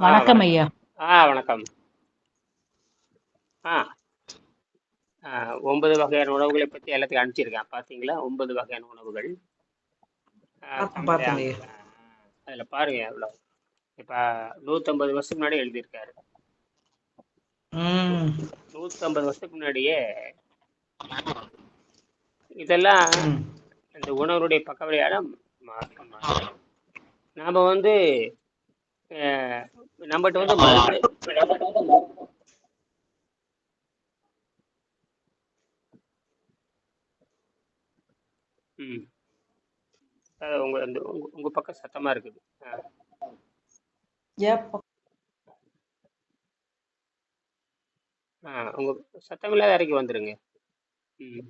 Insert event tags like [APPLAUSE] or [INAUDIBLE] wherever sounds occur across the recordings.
வணக்கம். ஐயா. ஆ வணக்கம். ஆ ஒன்பது வகையான உணவுகளை பற்றி எல்லாத்தையும் அனுப்பிச்சிருக்கேன். பார்த்தீங்களா ஒன்பது வகையான உணவுகள். அதில் பாருங்க எவ்வளோ இப்போ நூற்றம்பது வருஷத்துக்கு முன்னாடி எழுதியிருக்காரு. நூற்றம்பது வருஷத்துக்கு முன்னாடியே இதெல்லாம் இந்த உணவுடைய பக்க விளையாட நாம் வந்து நம்மகிட்ட வந்து ம். உங்க இந்த உங்க பக்கம் சத்தமா இருக்குது. ஆ உங்க சத்தமில்லாத அறைக்கு வந்துருங்க. ம்.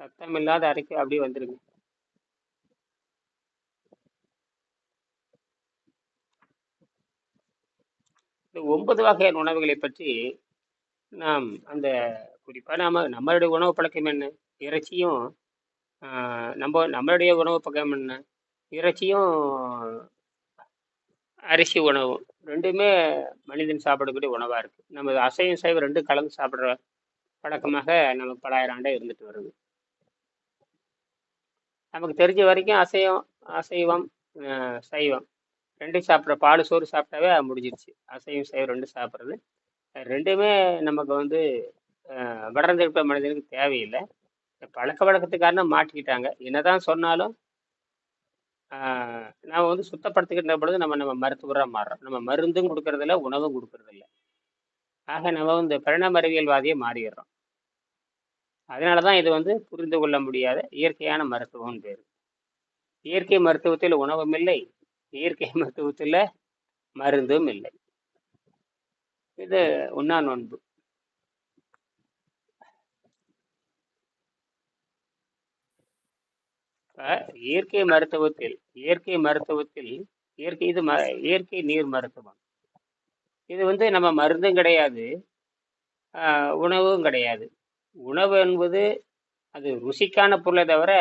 சத்தமில்லாத அறைக்கு அப்படியே வந்துருங்க. இந்த ஒன்பது வகையான உணவுகளை பற்றி நாம் அந்த குறிப்பாக நாம் நம்மளுடைய உணவு பழக்கம் என்ன? இறைச்சியும் நம்ம நம்மளுடைய உணவு பழக்கம் என்ன? இறைச்சியும் அரிசி உணவு ரெண்டுமே மனிதன் சாப்பிடக்கூடிய உணவாக இருக்குது நம்ம அசைவம் சைவம் ரெண்டும் கலந்து சாப்பிட்ற பழக்கமாக நமக்கு பலாயிரம் ஆண்டாக இருந்துட்டு வருது. நமக்கு தெரிஞ்ச வரைக்கும் அசைவம் அசைவம் சைவம் ரெண்டும் சாப்பிட்ற பால் சோறு சாப்பிட்டாவே முடிஞ்சிருச்சு. அசையும் சைவம் ரெண்டும் சாப்பிட்றது. ரெண்டுமே நமக்கு வந்து வளர்ந்திருப்ப மனிதனுக்கு தேவையில்லை. பழக்க வழக்கத்துக்காரன மாட்டிக்கிட்டாங்க. என்னதான் சொன்னாலும் நாம் வந்து சுத்தப்படுத்திக்கின்ற பொழுது நம்ம நம்ம மருத்துவராக மாறுறோம். நம்ம மருந்தும் கொடுக்கறதில்ல உணவும் கொடுக்கறதில்ல. ஆக நம்ம வந்து பரிணாம அறிவியல்வாதியே மாறிடுறோம். அதனால தான் இது வந்து புரிந்து கொள்ள முடியாத இயற்கையான மருத்துவம் பேர். இயற்கை மருத்துவத்தில் உணவும் இல்லை இயற்கை [LAUGHS] மருத்துவத்தில் மருந்தும் இல்லை. இது உண்ணா நோன்பு. இயற்கை மருத்துவத்தில் இயற்கை மருத்துவத்தில் இயற்கை இது ம இயற்கை நீர் மருத்துவம். இது வந்து நம்ம மருந்தும் கிடையாது ஆஹ் உணவும் கிடையாது. உணவு என்பது அது ருசிக்கான பொருளை தவிர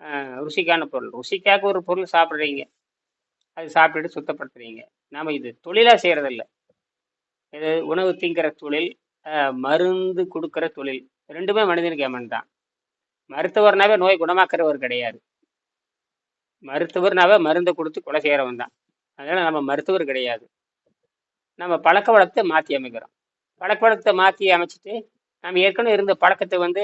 ஆஹ் ருசிக்கான பொருள். ருசிக்காக ஒரு பொருள் சாப்பிட்றீங்க. அது சாப்பிட்டுட்டு சுத்தப்படுத்துறீங்க. நாம் இது தொழிலாக செய்கிறதில்ல இது உணவு திங்கிற தொழில் மருந்து கொடுக்குற தொழில். ரெண்டுமே மனிதனுக்கு ஏமன் தான். மருத்துவர்னாவே நோய் குணமாக்குறவர் கிடையாது. மருத்துவர்னாவே மருந்தை கொடுத்து கொலை செய்கிறவன் தான். அதனால் நம்ம மருத்துவர் கிடையாது. நம்ம பழக்க வளத்தை மாற்றி அமைக்கிறோம். பழக்க வளத்தை மாற்றி அமைச்சிட்டு நம்ம ஏற்கனவே இருந்த பழக்கத்தை வந்து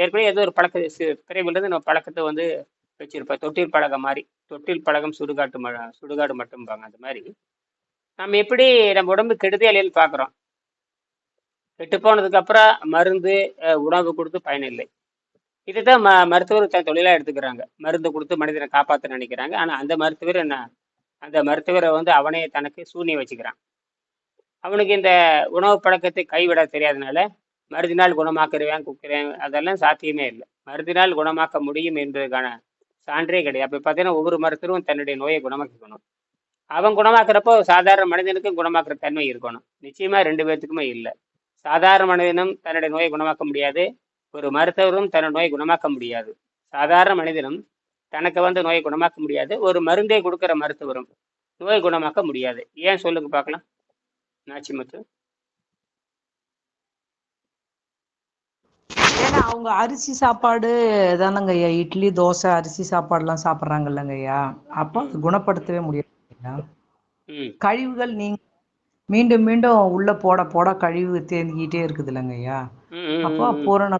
ஏற்கனவே ஏதோ ஒரு பழக்க சி- பிறவிலிருந்து நம்ம பழக்கத்தை வந்து வச்சுருப்போம். தொட்டில் பழக்கம் மாதிரி. தொட்டில் பழக்கம் சுடுகாட்டு ம சுடுகாடு மட்டும்பாங்க அந்த மாதிரி. நம்ம எப்படி நம்ம உடம்பு கெடுதல் பார்க்குறோம் கெட்டு போனதுக்கப்புறம் மருந்து உணவு கொடுத்து பயனில்லை இதுதான் ம மருத்துவர் தன் தொழிலாக எடுத்துக்கிறாங்க. மருந்து கொடுத்து மனிதனை காப்பாற்ற நினைக்கிறாங்க. ஆனால் அந்த மருத்துவர் என்ன அந்த மருத்துவரை வந்து அவனே தனக்கு சூனிய வச்சுக்கிறான். அவனுக்கு இந்த உணவு பழக்கத்தை கைவிட தெரியாதனால மருந்தினால் குணமாக்குறேன் குக்கிறேன் அதெல்லாம் சாத்தியமே இல்லை. மருந்தினால் குணமாக்க முடியும் என்பதற்கான சான்றே கிடையாது. அப்போ பார்த்தீங்கன்னா ஒவ்வொரு மருத்துவரும் தன்னுடைய நோயை குணமாக்கிக்கணும். அவன் குணமாக்குறப்போ சாதாரண மனிதனுக்கும் குணமாக்குற தன்மை இருக்கணும். நிச்சயமா ரெண்டு பேர்த்துக்குமே இல்லை. சாதாரண மனிதனும் தன்னுடைய நோயை குணமாக்க முடியாது. ஒரு மருத்துவரும் தன் நோயை குணமாக்க முடியாது. சாதாரண மனிதனும் தனக்கு வந்து நோயை குணமாக்க முடியாது. ஒரு மருந்தை கொடுக்குற மருத்துவரும் நோயை குணமாக்க முடியாது. ஏன் சொல்லுங்க பார்க்கலாம். நாச்சிமுத்து ஏன்னா அவங்க அரிசி சாப்பாடு தானங்க ஐயா. இட்லி தோசை அரிசி சாப்பாடுலாம் சாப்பிட்றாங்கல்லங்க ஐயா. அப்போ குணப்படுத்தவே முடியாது கழிவுகள் நீங்க மீண்டும் மீண்டும் உள்ள போட போட கழிவு தேங்கிக்கிட்டே இருக்குது இல்லைங்க ஐயா. ம் ம் அப்போ பூரண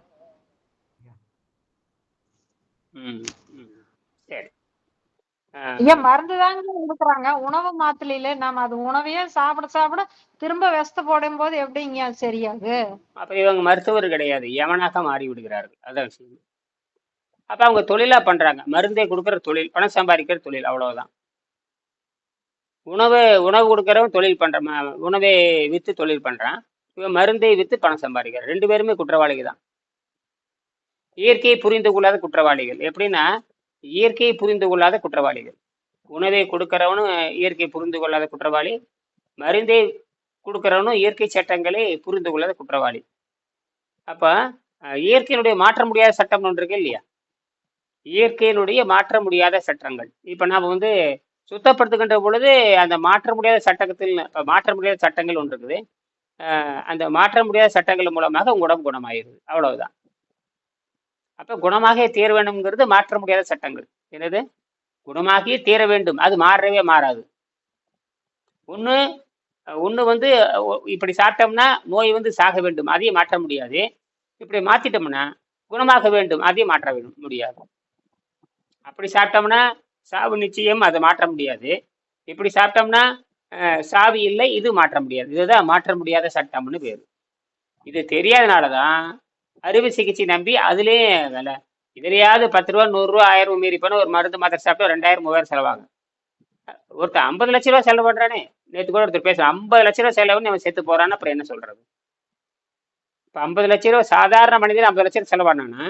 ஐயா ஆஹ் மருந்து தாங்க கொடுக்குறாங்க? உணவு மாத்திரையில நாம அது உணவையே சாப்பிட சாப்பிட திரும்ப வெஸ்த போடும் போது எப்படிங்க அது சரியாகு அப்ப இவங்க மருத்துவர் கிடையாது. யமனாக மாறி விடுகிறார்கள்? அதான் விஷயம். அப்ப அவங்க தொழிலா பண்றாங்க. மருந்தை கொடுக்கிற தொழில் பணம் சம்பாதிக்கிற தொழில் அவ்வளவுதான். உணவு உணவு கொடுக்கறவன் தொழில் பண்றான் உணவை வித்து தொழில் பண்றான். இவன் மருந்தை வித்து பணம் சம்பாதிக்கிறான். ரெண்டு பேருமே குற்றவாளிகள் தான். இயற்கையை புரிந்து கொள்ளாத குற்றவாளிகள். எப்படின்னா இயற்கையை புரிந்து கொள்ளாத குற்றவாளிகள். உணவை கொடுக்கிறவனும் இயற்கையை புரிந்து கொள்ளாத குற்றவாளி. மருந்தை கொடுக்கிறவனும் இயற்கை சட்டங்களை புரிந்து கொள்ளாத குற்றவாளி. அப்போ இயற்கையினுடைய மாற்ற முடியாத சட்டம் ஒன்று இருக்கு இல்லையா? இயற்கையினுடைய மாற்ற முடியாத சட்டங்கள். இப்போ நாம் வந்து சுத்தப்படுத்துகின்ற பொழுது அந்த மாற்ற முடியாத சட்டத்தில் மாற்ற முடியாத சட்டங்கள் ஒன்று இருக்குது. அந்த மாற்ற முடியாத சட்டங்கள் மூலமாக உங்க உடம்பு குணமாயிருது அவ்வளவுதான். அப்ப குணமாகவே தீர வேண்டும்ங்கிறது மாற்ற முடியாத சட்டங்கள். என்னது? குணமாகியே தீர வேண்டும். அது மாறவே மாறாது. ஒன்று ஒன்று வந்து இப்படி சாப்பிட்டோம்னா நோய் வந்து சாக வேண்டும். அதையும் மாற்ற முடியாது. இப்படி மாத்திட்டோம்னா குணமாக வேண்டும். அதையும் மாற்ற வேண்டும் முடியாது. அப்படி சாப்பிட்டோம்னா சாவு நிச்சயம் அதை மாற்ற முடியாது. இப்படி சாப்பிட்டோம்னா அஹ், சாவு இல்லை இது மாற்ற முடியாது. இதுதான் மாற்ற முடியாத சட்டம்னு பேர். இது தெரியாதனால தான் அறுவை சிகிச்சை நம்பி அதுலேயே விலை. இதுலையாவது பத்து ரூபா நூறுரூவா ஆயிரம் மீறி போனால் ஒரு மருந்து மாத்திரை சாப்பிட்டா ரெண்டாயிரம் மூவாயிரம் செலவாகும். ஒருத்தர் ஐம்பது லட்ச ரூபா செலவு பண்ணுறானே நேற்று கூட ஒருத்தர் பேசுகிறேன் ஐம்பது லட்ச ரூபா செலவுன்னு அவன் செத்து போகிறான்னு அப்புறம் என்ன சொல்கிறது இப்போ ஐம்பது லட்ச ரூபா சாதாரண மனிதன் ஐம்பது லட்சம் செலவு பண்ணானா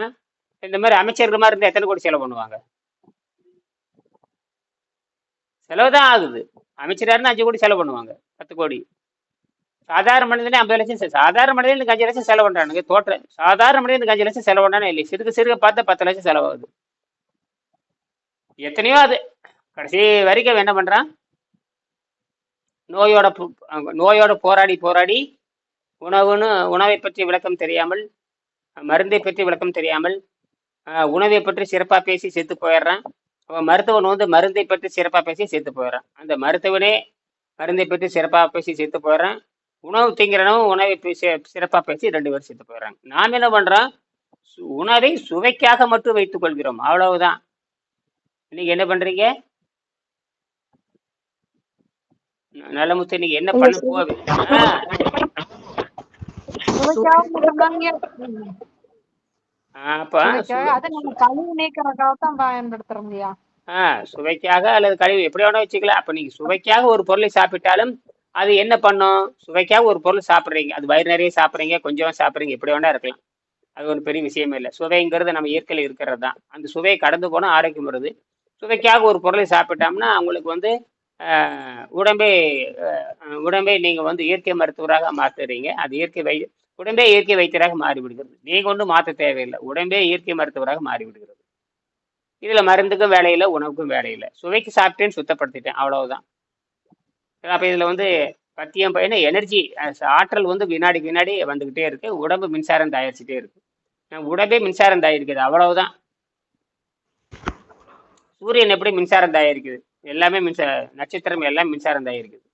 இந்த மாதிரி அமைச்சர்கள் மாதிரி இருந்தால் எத்தனை கோடி செலவு பண்ணுவாங்க? செலவு தான் ஆகுது. அமைச்சராக இருந்தால் அஞ்சு கோடி செலவு பண்ணுவாங்க பத்து கோடி. சாதாரண மனிதனே ஐம்பது லட்சம் சாதாரண மனிதனுக்கு அஞ்சு லட்சம் செலவு பண்ணுறானுங்க தோற்ற சாதாரண மனிதனுக்கு அஞ்சு லட்சம் செலவு பண்ணானே இல்லை. சிறுக சிறுக பார்த்தா பத்து லட்சம் செலவாகுது. எத்தனையோ அது. கடைசி வரைக்கும் என்ன பண்ணுறான் நோயோட நோயோட போராடி போராடி உணவுன்னு உணவை பற்றி விளக்கம் தெரியாமல் மருந்தை பற்றி விளக்கம் தெரியாமல் உணவை பற்றி சிறப்பாக பேசி செத்து போயிடுறான். அவன் மருத்துவன் வந்து மருந்தை பற்றி சிறப்பாக பேசி செத்து போயிடுறான். அந்த மருத்துவனே மருந்தை பற்றி சிறப்பாக பேசி செத்து போயிடுறான். உணவு திங்கிறனவும் உணவை சிறப்பாக பேசி ரெண்டு பேரும் செத்து போயிடுறாங்க. நாம் என்ன பண்ணுறோம் உணவை சுவைக்காக மட்டும் வைத்துக் கொள்கிறோம். அவ்வளவுதான். நீங்க என்ன பண்றீங்க? ந- நலமுத்து நீங்க என்ன பண்ண போவீங்க சுவைக்காக அல்லது கழிவு எப்படி வேணா வச்சுக்கலாம். அப்ப நீங்க சுவைக்காக ஒரு பொருளை சாப்பிட்டாலும் அது என்ன பண்ணும்? சுவைக்காக ஒரு பொருள் சாப்பிட்றீங்க. அது வயிறு நிறைய சாப்பிட்றீங்க கொஞ்சம் சாப்பிட்றீங்க எப்படி வேணா இருக்கலாம். அது ஒரு பெரிய விஷயமே இல்லை. சுவைங்கிறது நம்ம இயற்கையில் இருக்கிறது தான். அந்த சுவையை கடந்து போனால் ஆரோக்கியம் வருது. சுவைக்காக ஒரு பொருளை சாப்பிட்டோம்னா அவங்களுக்கு வந்து உடம்பே உடம்பே நீங்கள் வந்து இயற்கை மருத்துவராக மாற்றுறீங்க அது இயற்கை வை உடம்பே இயற்கை வைத்தியராக மாறிவிடுகிறது. நீங்கள் ஒன்றும் மாற்ற தேவையில்லை. உடம்பே இயற்கை மருத்துவராக மாறிவிடுகிறது. இதில் மருந்துக்கும் வேலையில்லை உணவுக்கும் வேலையில்லை சுவைக்கு சாப்பிட்டேன்னு சுத்தப்படுத்திட்டேன். அவ்வளவுதான். அப்போ இதில் வந்து பத்தியம் பையன எனர்ஜி ஆற்றல் வந்து வினாடி வினாடி வந்துக்கிட்டே இருக்கு. உடம்பு மின்சாரம் தயாரிச்சுட்டே இருக்கு. உடம்பே மின்சாரம் தயாரிக்குது அவ்வளவுதான். சூரியன் எப்படி மின்சாரம் தயாரிக்குது எல்லாமே மின்சார நட்சத்திரம் எல்லாம் மின்சாரம் தயாரிக்குது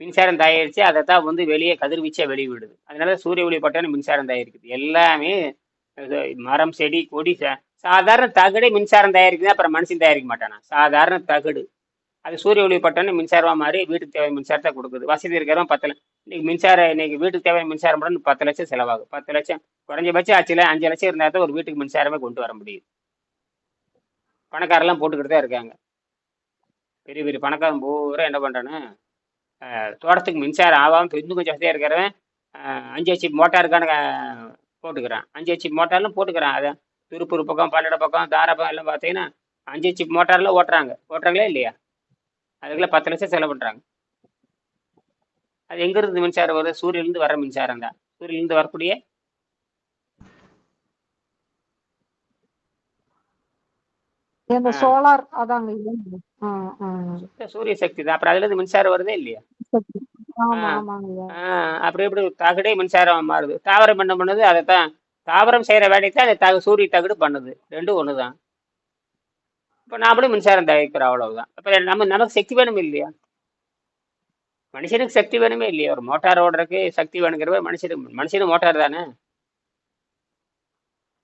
மின்சாரம் தயாரித்து அதை தான் வந்து வெளியே கதிர்வீச்சா வெளிவிடுது. அதனால சூரிய ஒளி பட்டோன்னு மின்சாரம் தயாரிக்குது எல்லாமே இது மரம் செடி கொடி சாதாரண தகடே மின்சாரம் தயாரிக்குது அப்புறம் மனுஷன் தயாரிக்க மாட்டானா? சாதாரண தகடு. அது சூரிய ஒளி பட்டோன்னு மின்சாரமாக மாறி வீட்டுக்கு தேவையான மின்சாரத்தை கொடுக்குது. வசதி இருக்கிறவங்க பத்து இன்னைக்கு மின்சாரம் இன்னைக்கு வீட்டுக்கு தேவையான மின்சாரம் மட்டும் பத்து லட்சம் செலவாகும். பத்து லட்சம் குறைஞ்சபட்சம் ஆச்சுல அஞ்சு லட்சம் இருந்தால் தான் ஒரு வீட்டுக்கு மின்சாரமே கொண்டு வர முடியும். பணக்காரெல்லாம் போட்டுக்கிட்டு தான் இருக்காங்க. பெரிய பெரிய பணக்காரன் பூரா என்ன பண்ணுறான்னு தோட்டத்துக்கு மின்சாரம் ஆகாமல் இன்னும் கொஞ்சம் வசதியாக இருக்கிறவன் அஞ்சு ஹெச்சி மோட்டாருக்கான போட்டுக்கிறான். அஞ்சு ஹெச்சி மோட்டார்லாம் போட்டுக்கிறான். அதான் திருப்பூர் பக்கம் பல்லட பக்கம் தாரபம் எல்லாம் பார்த்தீங்கன்னா அஞ்சு ஹெச்சி மோட்டார்லாம் ஓட்டுறாங்க. ஓட்டுறாங்களே இல்லையா? அதுக்குள்ள பத்து லட்சம் செலவு பண்ணுறாங்க அது எங்கிருந்து மின்சாரம் வருது? சூரியன்லேருந்து வர மின்சாரம் தான். சூரியன்லேருந்து வரக்கூடிய சோலார் அதாங்க சூரிய சக்தி தான். அப்புறம் அதுலேருந்து மின்சாரம் வருதே இல்லையா? அப்படி இப்படி தகடே மின்சாரம் மாறுது? தாவரம் என்ன பண்ணுது? அதை தான் தாவரம் செய்கிற வேலையை தான் அந்த சூரிய தகடு பண்ணுது. ரெண்டும் ஒன்று தான் இப்போ நாமளும் மின்சாரம் தயாரிக்கிறோம் அவ்வளவுதான். அப்புறம் நம்ம நமக்கு சக்தி வேணும் இல்லையா? மனுஷனுக்கு சக்தி வேணுமே இல்லையா? ஒரு மோட்டார் ஓடுறதுக்கு சக்தி வேணுங்கிறவ மனுஷனுக்கு மனுஷனும் மோட்டார் தானே?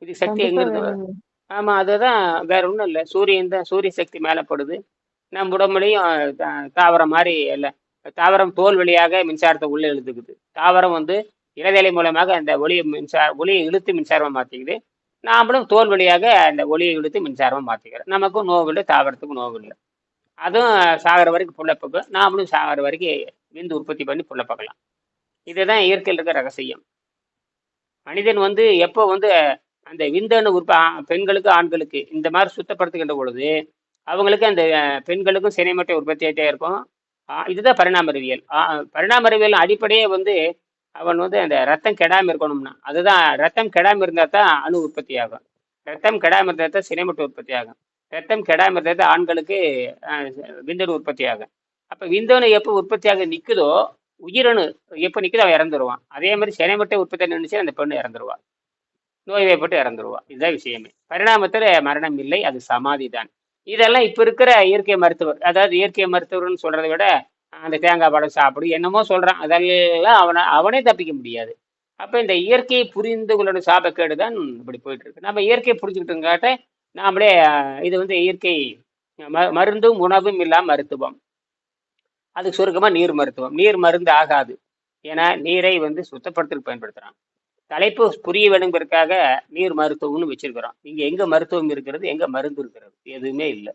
இதுக்கு சக்தி வரும் வேணுங்க. ஆமாம் அதுதான் வேற ஒன்றும் இல்லை. சூரியன் தான் சூரிய சக்தி மேலே படுது. நம்ம உடம்புலையும் தாவரம் மாதிரி இல்லை. தாவரம் தோல் வழியாக மின்சாரத்தை உள்ளே இழுத்துக்குது. தாவரம் வந்து இலைதலை மூலமாக அந்த ஒளியை மின்சார ஒளியை இழுத்து மின்சாரமாக மாற்றிக்குது நாமளும் தோல் வழியாக அந்த ஒளியை இழுத்து மின்சாரமாக மாற்றிக்கிறோம் நமக்கும் நோவு இல்லை தாவரத்துக்கும் நோவு இல்லை அதுவும் சாகிற வரைக்கும் புள்ள நாமளும் சாகிற வரைக்கும் விந்து உற்பத்தி பண்ணி புள்ளப்பக்கலாம் இதுதான் இயற்கையில் இருக்க ரகசியம். மனிதன் வந்து எப்போ வந்து அந்த விந்தணு உற்ப ஆ- பெண்களுக்கு ஆண்களுக்கு இந்த மாதிரி சுத்தப்படுத்துகின்ற பொழுது அவங்களுக்கு அந்த பெண்களுக்கும் சினைமட்டை உற்பத்தி ஆகிட்டே இருக்கும் இதுதான் பரிணாம அறிவியல். பரிணாம அறிவியல் அடிப்படையே வந்து அவன் வந்து அந்த ரத்தம் கெடாமல் இருக்கணும்னா அதுதான் ரத்தம் கெடாமல் இருந்தால் தான் அணு உற்பத்தி ஆகும். ரத்தம் கெடாம இருந்தால் தான் சினைமட்டு உற்பத்தி ஆகும். ரத்தம் கெடாமல் இருந்தால் தான் ஆண்களுக்கு விந்தணு உற்பத்தி ஆகும். அப்போ விந்தணு எப்போ உற்பத்தியாக நிற்குதோ உயிரணு எப்போ நிற்குதோ அவன் இறந்துருவான். அதே மாதிரி சினைமட்டை உற்பத்தி நினைச்சு அந்த பெண்ணு இறந்துருவான் நோய் வாய்ப்பட்டு இறந்துருவா. இதுதான் விஷயமே. பரிணாமத்தில் மரணம் இல்லை அது சமாதி தான் இதெல்லாம் இப்போ இருக்கிற இயற்கை மருத்துவர் அதாவது இயற்கை மருத்துவர்னு சொல்கிறத விட அந்த தேங்காய் பழம் சாப்பிடு என்னமோ சொல்கிறான் அதெல்லாம் அவனை அவனே தப்பிக்க முடியாது. அப்போ இந்த இயற்கையை புரிந்து கொள்ள சாபக்கேடு தான் இப்படி போயிட்டுருக்கு நம்ம இயற்கையை புரிஞ்சுக்கிட்டோங்காட்ட நாமளே இது வந்து இயற்கை ம- மருந்தும் உணவும் இல்லாமல் மருத்துவம். அதுக்கு சுருக்கமாக நீர் மருத்துவம். நீர் மருந்து ஆகாது. ஏன்னா நீரை வந்து சுத்தப்படுத்தல் பயன்படுத்துகிறான் தலைப்பு புரிய வேணுங்கிறதுக்காக நீர் மருத்துவம்னு வச்சிருக்கிறோம். இங்கே எங்கே மருத்துவம் இருக்கிறது எங்க மருந்து இருக்கிறது? எதுவுமே இல்லை.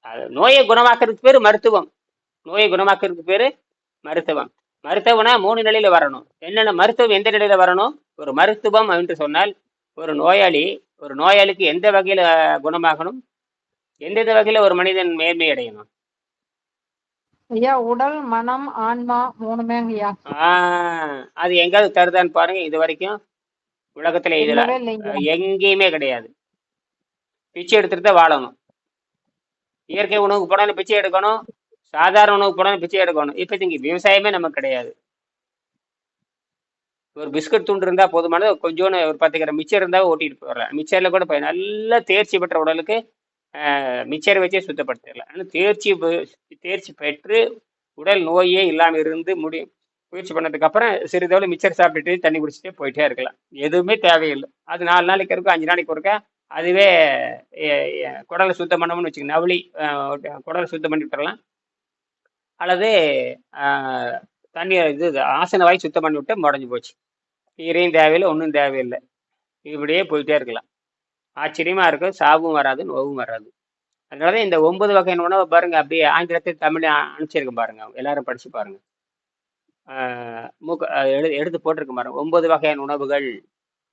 அது நோயை குணமாக்குறதுக்கு பேர் மருத்துவம். நோயை குணமாக்குறதுக்கு பேரு மருத்துவம். மருத்துவம்னா மூணு நிலையில வரணும். என்னென்ன மருத்துவம் எந்த நிலையில வரணும்? ஒரு மருத்துவம் என்று சொன்னால் ஒரு நோயாளி ஒரு நோயாளிக்கு எந்த வகையில குணமாகணும்? எந்தெந்த வகையில ஒரு மனிதன் மேன்மை அடையணும்? ஐயா உடல் மனம் ஆன்மா ஐயா. ஆஹ் அது எங்காவது தருதான்னு பாருங்க இது வரைக்கும் உலகத்துல இதுல எங்கேயுமே கிடையாது. பிச்சை எடுத்துட்டு தான் வாழணும். இயற்கை உணவுக்கு போனாலும் பிச்சை எடுக்கணும். சாதாரண உணவு போனாலும் பிச்சை எடுக்கணும். இப்போதைக்கு விவசாயமே நமக்கு கிடையாது. ஒரு பிஸ்கட் துண்டு இருந்தால் போதுமானது கொஞ்சோண்டு ஒரு பத்து கிராம் மிச்சர் இருந்தால் ஓட்டிட்டு போயிடலாம். மிச்சரில் கூட போய் நல்ல தேர்ச்சி பெற்ற உடலுக்கு மிச்சர் வச்சே சுத்தப்படுத்திடலாம். ஆனால் தேர்ச்சி தேர்ச்சி பெற்று உடல் நோயே இல்லாமல் இருந்து முடி முயற்சி பண்ணதுக்கப்புறம் சிறிதளவு மிச்சர் சாப்பிட்டுட்டு தண்ணி குடிச்சிட்டே போயிட்டே இருக்கலாம். எதுவுமே தேவையில்லை. அது நாலு நாளைக்கு இருக்கும் அஞ்சு நாளைக்கு ஒருக்கா அதுவே குடலை சுத்தம் பண்ணோம்னு வச்சுக்கோங்க. நவளி குடலை சுத்தம் பண்ணி விட்டுறலாம். அல்லது ஆஹ், தண்ணி இது ஆசன வாய் சுத்தம் பண்ணி விட்டு முடஞ்சு போச்சு. கீரையும் தேவையில்லை ஒன்றும் தேவையில்லை. இப்படியே போயிட்டே இருக்கலாம். ஆச்சரியமாக இருக்கும் சாவும் வராது நோவும் வராது. அதனால தான் இந்த ஒன்பது வகையான உணவை பாருங்கள் அப்படியே ஆங்கிலத்தில் தமிழ் அனுப்பிச்சிருக்கேன் பாருங்கள் எல்லாரும் படித்து பாருங்கள் மூக்க ஆஹ் எடு எடுத்து போட்டிருக்க பாருங்க. ஒன்பது வகையான உணவுகள்.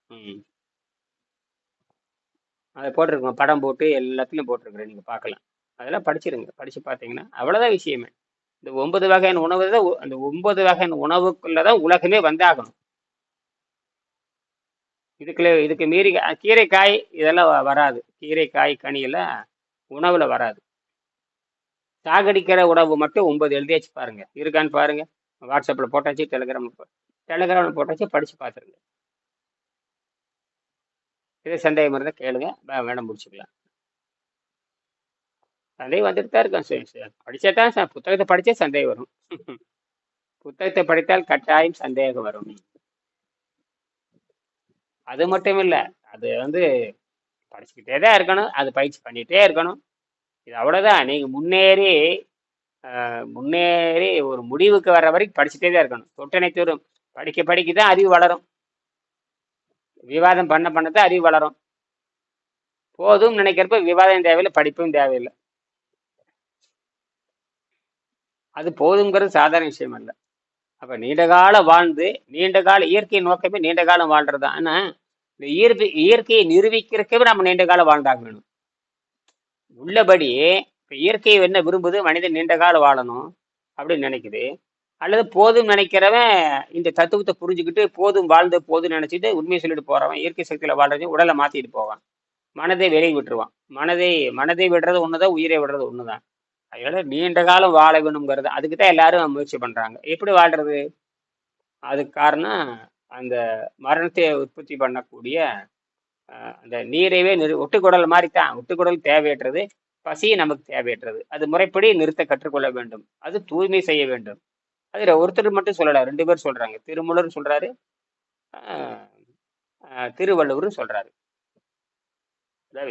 ம். அதை போட்டிருக்கோம் படம் போட்டு எல்லாத்துலேயும் போட்டிருக்கிறேன். நீங்கள் பார்க்கலாம். அதெல்லாம் படிச்சிருங்க. படித்து பார்த்தீங்கன்னா அவ்வளோதான் விஷயமே. இந்த ஒன்பது வகையான உணவு தான் அந்த ஒன்பது வகையான உணவுக்குள்ள தான் உலகமே வந்தாகணும். இதுக்குள்ள இதுக்கு மீறி கீரை காய் இதெல்லாம் வ- வராது. கீரை காய் கனியெல்லாம் உணவில் உணவுல வராது. சாகடிக்கிற உணவு மட்டும் ஒன்பது எழுதியாச்சு பாருங்க. இருக்கான்னு பாருங்க. வாட்ஸ்அப்பில் போட்டாச்சு டெலிகிராமில் டெலிகிராமில் போட்டாச்சு படித்து பார்த்துருங்க இதே சந்தேகம் இருந்தால் கேளுங்க. வே- முடிச்சுக்கலாம். சந்தேகம் வந்துட்டு தான் இருக்கும். சரி சரி. தான் சார் புத்தகத்தை படித்தே சந்தேகம் வரும். [LAUGHS] புத்தகத்தை படித்தால் கட்டாயம் சந்தேகம் வரும். அது மட்டும் இல்லை அது வந்து படிச்சுக்கிட்டே தான் இருக்கணும். அது பயிற்சி பண்ணிகிட்டே இருக்கணும். இது அவ்வளோதான் நீங்கள் முன்னேறி முன்னேறி ஒரு முடிவுக்கு வர்ற வரைக்கும் படிச்சுட்டே தான் இருக்கணும். தொட்டனை தூரம் படிக்க படிக்க தான் அறிவு வளரும். விவாதம் பண்ண பண்ண தான் அறிவு வளரும். போதும் நினைக்கிறப்ப விவாதம் தேவையில்லை படிப்பும் தேவையில்லை. அது போதுங்கிறது சாதாரண விஷயம் அல்ல. அப்ப நீண்ட காலம் வாழ்ந்து நீண்ட கால இயற்கை நோக்கமே நீண்ட காலம் வாழ்றது தான். ஆனா இந்த இயற்கை இயற்கையை நிரூபிக்கிறதுக்கே நம்ம நீண்ட காலம் வாழ்ந்தாக வேணும் உள்ளபடி இப்ப இயற்கை என்ன விரும்புது? மனிதன் நீண்ட காலம் வாழணும் அப்படின்னு நினைக்குது. அல்லது போதும் நினைக்கிறவன் இந்த தத்துவத்தை புரிஞ்சுக்கிட்டு போதும் வாழ்ந்து போதும் நினைச்சிட்டு உண்மையை சொல்லிட்டு போறவன் இயற்கை சக்தியில வாழ்றது உடலை மாத்திட்டு போவான். மனதை வெளியே விட்டுருவான். மனதை மனதை விடுறது ஒண்ணுதான் உயிரை விடுறது ஒண்ணுதான். அதனால நீண்ட காலம் வாழ வேணுங்கிறது அதுக்கு தான் எல்லாரும் முயற்சி பண்றாங்க. எப்படி வாழ்றது? அதுக்கு காரணம் அந்த மரணத்தை உற்பத்தி பண்ணக்கூடிய அந்த நீரைவே நிறு ஒட்டுக்குடல் மாதிரி தான் ஒட்டுக்குடல் தேவையற்றது பசி நமக்கு தேவையற்றது. அது முறைப்படி நிறுத்த கற்றுக்கொள்ள வேண்டும். அது தூய்மை செய்ய வேண்டும். அதில் ஒருத்தர் மட்டும் சொல்லலை ரெண்டு பேர் சொல்றாங்க. திருமூலர் சொல்றாரு திருவள்ளுவரும் சொல்றாரு. அதான்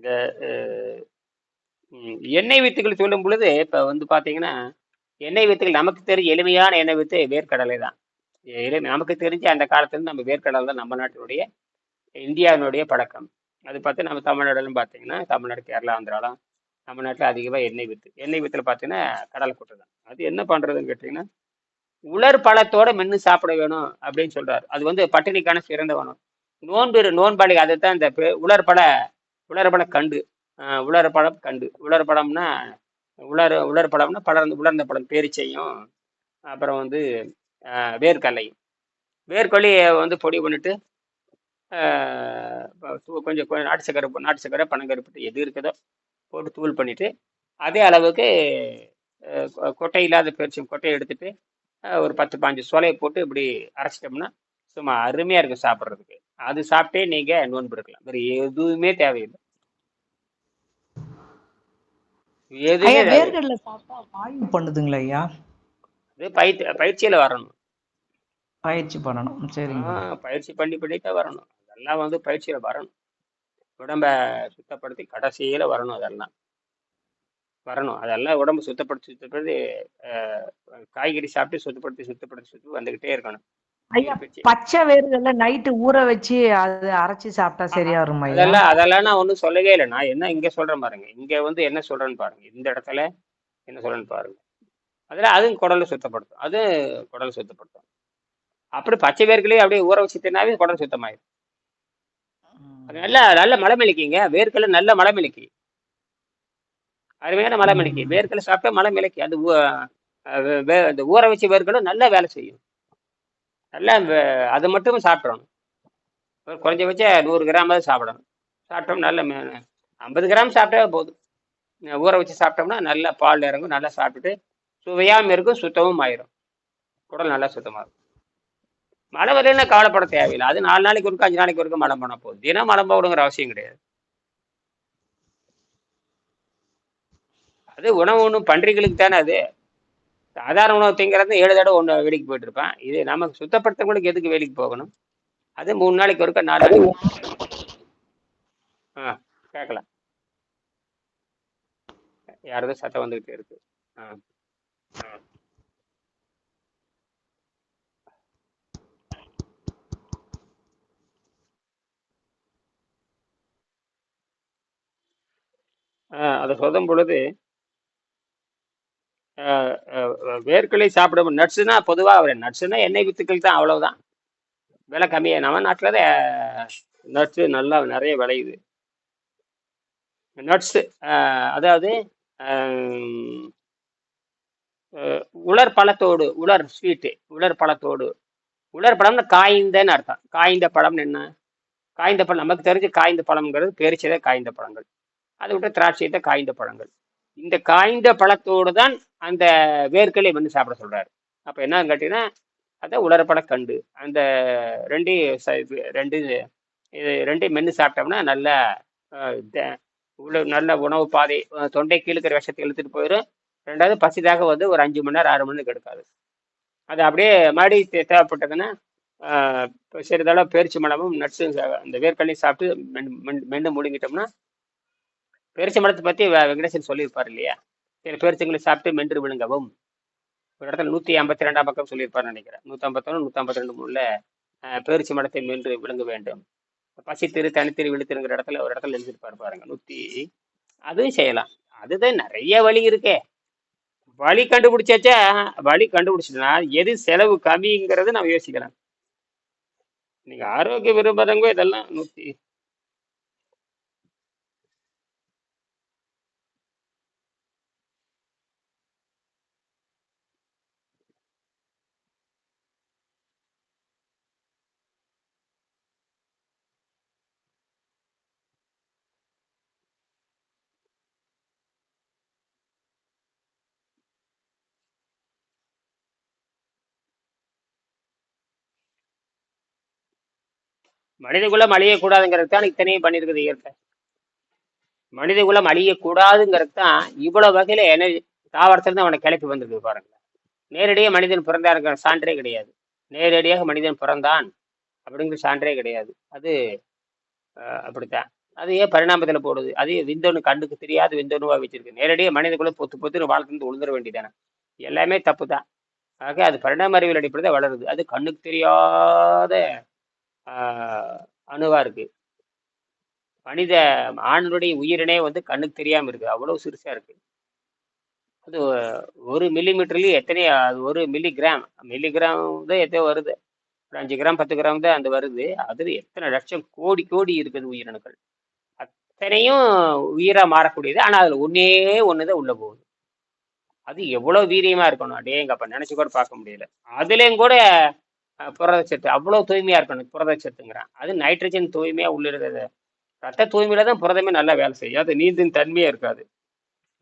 இந்த எண்ணெய் வித்துகள் சொல்லும் பொழுது இப்போ வந்து பார்த்தீங்கன்னா எண்ணெய் வித்துக்கள் நமக்கு தெரிஞ்ச எளிமையான எண்ணெய் வித்து வேர்க்கடலை தான். எளிமை நமக்கு தெரிஞ்ச அந்த காலத்துலேருந்து நம்ம வேர்க்கடலை தான் நம்ம நாட்டினுடைய இந்தியாவினுடைய பழக்கம். அது பார்த்து நம்ம தமிழ்நாடுலாம் பார்த்தீங்கன்னா தமிழ்நாடு கேரளா ஆந்திராலாம் தமிழ்நாட்டில் அதிகமாக எண்ணெய் வித்து எண்ணெய் வித்தில் பார்த்தீங்கன்னா கடலை கொட்டை தான். அது என்ன பண்ணுறதுன்னு கேட்டிங்கன்னா உலர் பழத்தோட மென்று சாப்பிட வேணும் அப்படின்னு சொல்கிறார் அது வந்து பட்டினிக்கான சிறந்த உணவு நோன்பு நோன்பாளிக்கு அதை தான் இந்த பெ- உலர்பழ உலர்பழ கண்டு. ஆஹ் உலர்பழம் கண்டு. உலர்பழம்னா உலர் உலர்பழம்னா படர்ந்து உலர்ந்த பழம் பேரிச்சையும் அப்புறம் வந்து அஹ், வேர்க்கடலையும் வந்து பொடி பண்ணிட்டு கொஞ்சம் கொஞ்சம் நாட்டு சக்கரை நாட்டு சக்கரை பனங்கருப்பு எது இருக்குதோ போட்டு தூள் பண்ணிவிட்டு அதே அளவுக்கு கொ- கொட்டை இல்லாத பெருச்சும் கொட்டையை எடுத்துட்டு ஒரு பத்து பாஞ்சு சோலையை போட்டு இப்படி அரைச்சிட்டோம்னா சும்மா அருமையாக இருக்கும் சாப்பிட்றதுக்கு. அது சாப்பிட்டே நீங்கள் நோன்பு இருக்கலாம் வேறு எதுவுமே தேவையில்லை. சாப்பிட்டா வாயு பண்ணுதுங்களா ஐயா? அது பயிற்சி பயிற்சியில் வரணும். பயிற்சி பண்ணணும். சரிங்க. பயிற்சி பண்ணி பண்ணி தான் வரணும். அதெல்லாம் வந்து பயிற்சியில் வரணும். உடம்ப சுத்தப்படுத்தி கடைசியில் வரணும் அதெல்லாம். வரணும். அதெல்லாம் உடம்பு சுத்தப்படுத்தி சுத்தப்படுத்தி காய்கறி சாப்பிட்டு சுத்தப்படுத்தி சுத்தப்படுத்தி சுத்தி வந்துக்கிட்டே இருக்கணும். ஐயா பச்சை வேர்க்கடலை நைட்டு ஊற வச்சு அது அரைச்சு சாப்பிட்டா சரியா வரும் அதெல்லாம் அதெல்லாம் நான் ஒன்றும் சொல்லவே இல்லை. நான் என்ன இங்கே சொல்கிறேன் பாருங்க. இங்கே வந்து என்ன சொல்கிறேன்னு பாருங்க. இந்த இடத்துல என்ன சொல்கிறேன்னு பாருங்க. அதில் அதுவும் குடலை சுத்தப்படுத்தும். அது குடலை சுத்தப்படுத்தும். அப்படி பச்சை வேர்களையும் அப்படியே ஊற வச்சு தின்னாவே குடல் சுத்தமாயிடும் அது. நல்ல நல்ல மலைமிளக்கிங்க வேர்க்கடலை நல்ல மலைமிளக்கி அருமையான மலைமிளக்கி ம். வேர்க்கடலை சாப்பிட்டா அது அஹ் வே- வே- இந்த ஊற வச்ச வேர்க்கடலை நல்லா வேலை செய்யும். நல்லா அது மட்டும் சாப்பிட்றணும் ஒரு குறைஞ்சபட்ச நூறு கிராமாவது சாப்பிடணும். சாப்பிட்டோம் நல்ல ஐம்பது கிராம் சாப்பிட்டா போதும். ஊற வச்சு சாப்பிட்டோம்னா நல்லா பால் இறங்கும் நல்லா சாப்பிட்டுட்டு சுவையாகவும் இருக்கும் சுத்தமும் ஆயிரும். குடல் நல்லா சுத்தமாக இருக்கும். மழை வரலன்னா கவலைப்பட தேவையில்லை. அது நாலு நாளைக்கு ஒருக்கும் அஞ்சு நாளைக்கு ஒருக்கும் மழை பண்ண போகுது தினம் மழை போகணுங்கிற அவசியம் கிடையாது. அது உணவு ஒன்றும் பன்றிகளுக்கு தானே அது. சாதாரண உணவு திங்கிறது ஏழு தடவை ஒன்று வேலைக்கு போயிட்டு இருப்பேன். இது நமக்கு சுத்தப்படுத்தவங்களுக்கு எதுக்கு வேலைக்கு போகணும்? அது மூணு நாளைக்கு ஒருக்க நாலு நாளைக்கு ஆ கேட்கலாம். யாரதோ சத்தம் வந்துகிட்டே இருக்கு. ஆ அதை சொல்லும் பொழுது அஹ், சாப்பிட சாப்பிடும் நட்ஸுனா பொதுவாக நட்ஸுனா எண்ணெய் வித்துக்கள் தான் அவ்வளவுதான். விலை கம்மியாக நம்ம நாட்டில் தான் நட்ஸு நல்லா நிறைய விளையுது. நட்ஸு அதாவது உலர் பழத்தோடு உலர் ஸ்வீட்டு உலர் பழத்தோடு. உலர் பழம்னு காய்ந்தன்னு அர்த்தம். காய்ந்த பழம்னு என்ன? காய்ந்த பழம் நமக்கு தெரிஞ்சு காய்ந்த பழம்ங்கிறது பேரிச்சதை காய்ந்த பழங்கள். அதை விட்டு திராட்சையத்தை காய்ந்த பழங்கள். இந்த காய்ந்த பழத்தோடு தான் அந்த வேர்க்கடலை வந்து சாப்பிட சொல்கிறாரு அப்போ என்னன்னு அதை அதான் உலரப்பட கண்டு அந்த ரெண்டு ச- இது ரெண்டு இது ரெண்டையும் மென்று சாப்பிட்டோம்னா நல்ல த- நல்ல உணவு பாதை தொண்டை கீழுக்கிற விஷத்தை இழுத்துட்டு போயிடும் ரெண்டாவது பசிதாக வந்து ஒரு அஞ்சு மணி நேரம் ஆறு மணி நேரம் எடுக்காது அது அப்படியே மறுபடி தே- தேவைப்பட்டதுன்னா சிறிதளவு பேரிச்சி மலமும் நட்ஸும் அந்த வேர்க்கடலையும் சாப்பிட்டு மென் மென்று மென்று முழுங்கிட்டோம்னா பேரிச்ச மரத்தை பற்றி வெங்கடேசன் சொல்லியிருப்பார் இல்லையா? சில பேரிச்சங்களை சாப்பிட்டு மென்று விழுங்கவும். ஒரு இடத்துல நூற்றி ஐம்பத்தி ரெண்டாம் பக்கம் சொல்லியிருப்பார் நினைக்கிறேன். நூற்றி ஐம்பத்தொன்று நூற்றி ஐம்பத்தி ரெண்டு மூணுல பேரிச்ச மரத்தை மென்று விழுங்க வேண்டும். பசி திரு தனித்திரு விழுத்திருங்கிற இடத்துல ஒரு இடத்துல எழுதியிருப்பார் பாருங்க நூற்றி அதுவும் செய்யலாம். அதுதான் நிறைய வழி இருக்கே. வழி கண்டுபிடிச்சாச்சா? வழி கண்டுபிடிச்சிட்டா எது செலவு கம்மிங்கிறது நம்ம யோசிக்கலாம். நீங்க ஆரோக்கிய விரும்புறவங்க இதெல்லாம் நூத்தி மனிதகுலம் அழியக்கூடாதுங்கிறது தான் இத்தனையும் பண்ணியிருக்குது இயற்கை. மனிதகுலம் அழியக்கூடாதுங்கிறது தான் இவ்வளவு வகையில எனர்ஜி தாவரத்திலிருந்து அவனை கிளப்பி வந்திருக்கு பாருங்க. நேரடியாக மனிதன் பிறந்தாருங்கிற சான்றே கிடையாது. நேரடியாக மனிதன் பிறந்தான் அப்படிங்கிற சான்றே கிடையாது. அது அஹ், அப்படித்தான். அது ஏன் பரிணாமத்தில் போடுது? அது விந்தணு கண்ணுக்கு தெரியாது விந்தணுவா வச்சிருக்கு. நேரடியாக மனிதகுலம் பொத்து பொத்து பொத்துன்னு வாழ்க்கை உழுந்துட வேண்டியதானே. எல்லாமே தப்பு தான் ஆக அது பரிணாம அறிவியல் அடிப்படையில் வளருது. அது கண்ணுக்கு தெரியாத அணுவாக அணுவா இருக்கு. மனித ஆணுடைய உயிரினே வந்து கண்ணுக்கு தெரியாம இருக்கு. அவ்வளவு சிறுசா இருக்கு. அது ஒரு மில்லிமீட்டர்லேயும் எத்தனை அது ஒரு மில்லி கிராம் மில்லி கிராம் தான் எத்தனை வருது. ஒரு அஞ்சு கிராம் பத்து கிராம் தான் அந்த வருது. அதுல எத்தனை லட்சம் கோடி கோடி இருக்குது உயிரணுக்கள் அத்தனையும் உயிரா மாறக்கூடியது. ஆனா அதுல ஒன்னே ஒண்ணுதான் உள்ள போகுது. அது எவ்வளோ வீரியமா இருக்கணும்? அடேங்கப்பா நினைச்சு கூட பார்க்க முடியல. அதுலேயும் கூட புரதச்சத்து அவ்வளோ தூய்மையாக இருக்கணும் புரதச்சத்துங்கிறான் அது நைட்ரஜன் தூய்மையாக உள்ளிருக்கிறது ரத்த தூய்மையில தான் புரதமே நல்லா வேலை செய்யும். அது நீந்தின் தன்மையே இருக்காது.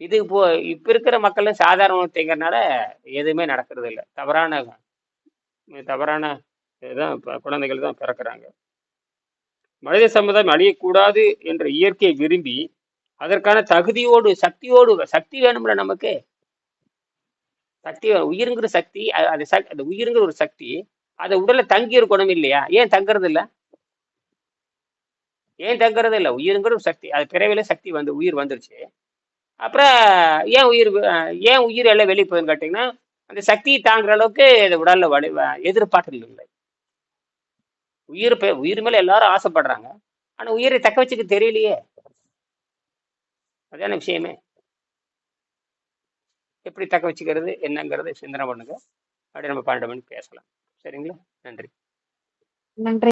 இது இப்போ இப்ப இருக்கிற மக்களும் சாதாரண உணவு எதுவுமே நடக்கிறது இல்லை. தவறான தவறான இதுதான் குழந்தைகள் தான் பிறக்கிறாங்க. மனித சமுதாயம் அழியக்கூடாது என்ற இயற்கையை விரும்பி அதற்கான தகுதியோடு சக்தியோடு சக்தி வேணும்ல நமக்கு. சக்தி உயிருங்கிற சக்தி அது சக் அந்த உயிருங்கிற ஒரு சக்தி அது உடல்ல தங்கி இருக்கணும் இல்லையா? ஏன் தங்குறது இல்ல? ஏன் தங்குறது இல்ல? உயிருங்கிற ஒரு சக்தி அது பிறவில சக்தி வந்து உயிர் வந்துருச்சு. அப்புறம் ஏன் உயிர் ஏன் உயிர் எல்லாம் வெளியே போகுதுன்னு கேட்டிங்கன்னா அந்த சக்தியை தாங்குற அளவுக்கு இந்த உடல்ல வலி வ- எதிர்பார்த்தல் இல்லை. உயிர் பே- உயிர் மேல எல்லாரும் ஆசைப்படுறாங்க. ஆனா உயிரை தக்க வச்சுக்க தெரியலையே. அதான விஷயமே. எப்படி தக்க வச்சுக்கிறது என்னங்கிறது சிந்தனை பண்ணுங்க. அப்படியே நம்ம பன்னெண்டு மணிக்கு பேசலாம். சரிங்களா நன்றி நன்றி